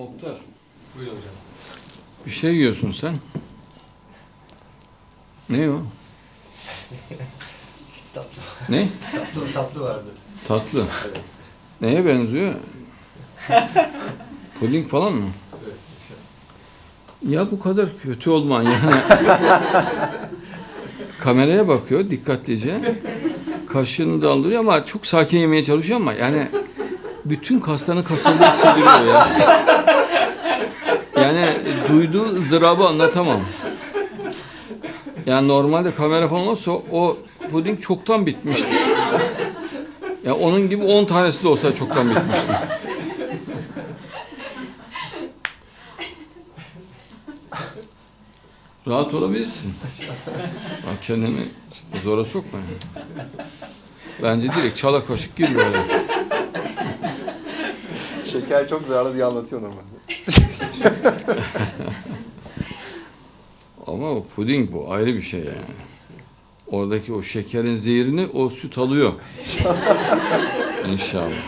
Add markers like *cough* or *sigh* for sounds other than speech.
Oktar. Buyur hocam. Bir şey yiyorsun sen. Ne o? *laughs* Tatlı, Ne? tatlı, tatlı vardı. Tatlı. Evet. Neye benziyor? Puding falan mı? Evet. Ya bu kadar kötü olman yani. *laughs* Kameraya bakıyor dikkatlice. Kaşığını daldırıyor ama çok sakin yemeye çalışıyor ama yani bütün kaslarını kasıldığı hissediyor ya. Yani duyduğu ızdırabı anlatamam. Yani normalde kamera olsa o puding çoktan bitmişti. Ya onun gibi 10 tanesi de olsa çoktan bitmişti. Rahat olabilirsin. Bak kendini zora sokma. yani. Bence direkt çala kaşık gir böyle. Şeker çok zararlı diye anlatıyor normalde. Ama o puding bu ayrı bir şey yani. Oradaki o şekerin zehirini o süt alıyor. İnşallah.